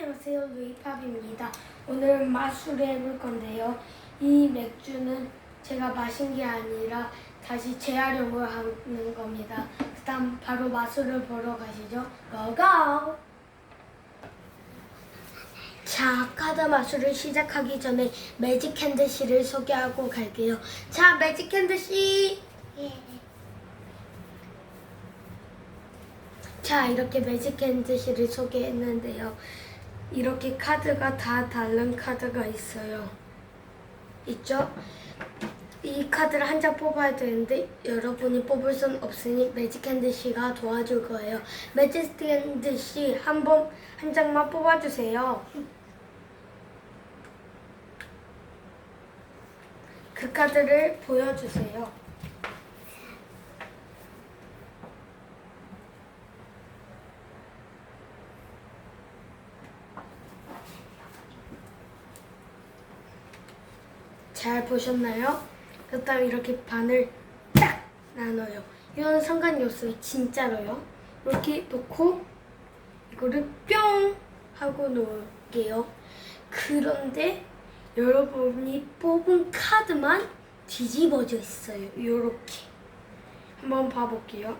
안녕하세요 루이팝입니다. 오늘 마술을 해볼 건데요. 이 맥주는 제가 마신 게 아니라 다시 재활용을 하는 겁니다. 그다음 바로 마술을 보러 가시죠. 고고! 자, 카드 마술을 시작하기 전에 매직 핸드 씨를 소개하고 갈게요. 자, 매직 핸드 씨. 자, 이렇게 매직 핸드 씨를 소개했는데요. 이렇게 카드가 다 다른 카드가 있어요. 있죠? 이 카드를 한 장 뽑아야 되는데 여러분이 뽑을 순 없으니 매직 핸드 씨가 도와줄 거예요. 매직 핸드 씨 한 번 한 장만 뽑아주세요. 그 카드를 보여주세요. 잘 보셨나요? 그다음 이렇게 반을 딱 나눠요. 이건 상관이 없어요. 진짜로요. 이렇게 놓고 이거를 뿅 하고 놓을게요. 그런데 여러분이 뽑은 카드만 뒤집어져 있어요. 이렇게 한번 봐볼게요.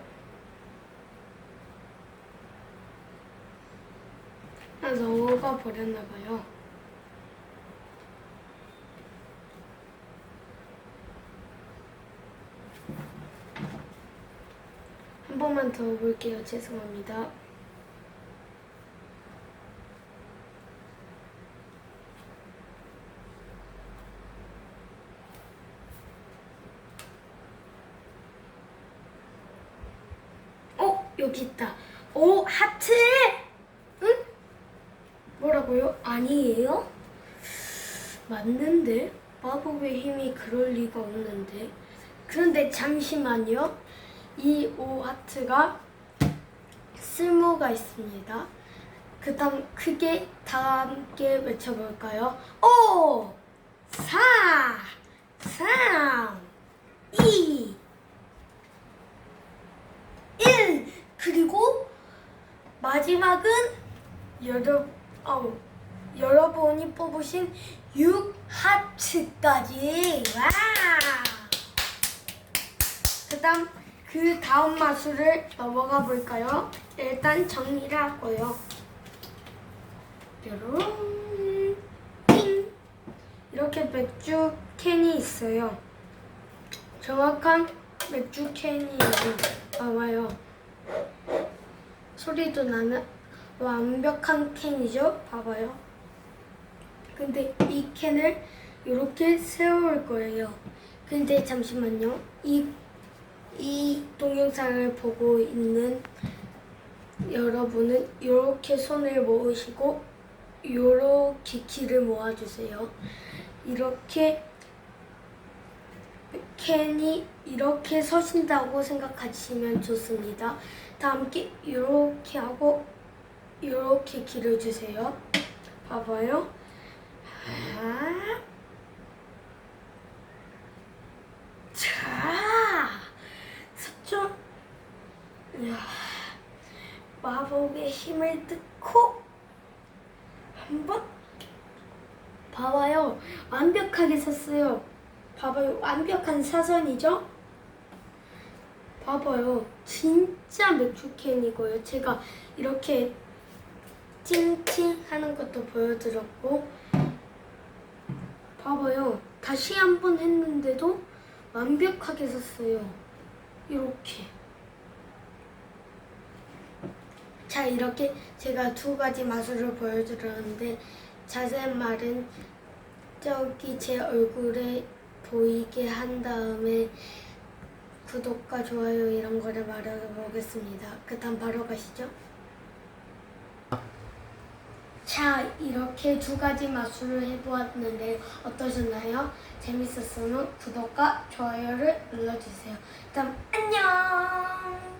나 넣어가 버렸나 봐요. 한 번만 더 볼게요. 죄송합니다. 어, 여기 있다. 오, 하트! 응? 뭐라고요? 아니에요? 맞는데? 마법의 힘이 그럴 리가 없는데. 그런데 잠시만요. 이 오 하트가 쓸모가 있습니다. 그 다음 크게 다 함께 외쳐볼까요? 오! 사! 삼! 이! 일! 그리고 마지막은 여러, 어, 여러분이 뽑으신 6 하트까지. 와! 그 다음, 그 다음 마술을 넘어가 볼까요? 일단 정리를 하고요. 뾰로롱, 띵! 이렇게 맥주 캔이 있어요. 정확한 맥주 캔이에요. 봐봐요. 소리도 나는 완벽한 캔이죠? 봐봐요. 근데 이 캔을 이렇게 세울 거예요. 근데 잠시만요. 이, 이 동영상을 보고 있는 여러분은 이렇게 손을 모으시고 이렇게 키를 모아주세요. 이렇게 캔이 이렇게 서신다고 생각하시면 좋습니다. 다 함께 이렇게 하고 이렇게 길어주세요. 봐봐요. 아. 자, 서점. 이야, 마법의 힘을 뜯고 한번 봐봐요. 완벽하게 섰어요. 봐봐요. 완벽한 사선이죠? 봐봐요. 진짜 맥주캔이고요. 제가 이렇게 찡찡 하는 것도 보여드렸고 봐봐요. 다시 한 번 했는데도 완벽하게 섰어요. 이렇게. 자, 이렇게 제가 두 가지 마술을 보여드렸는데 자세한 말은 저기 제 얼굴에 보이게 한 다음에 구독과 좋아요 이런 거를 말해보겠습니다. 그 다음 바로 가시죠. 자, 이렇게 두 가지 마술을 해보았는데 어떠셨나요? 재밌었으면 구독과 좋아요를 눌러주세요. 그럼 안녕!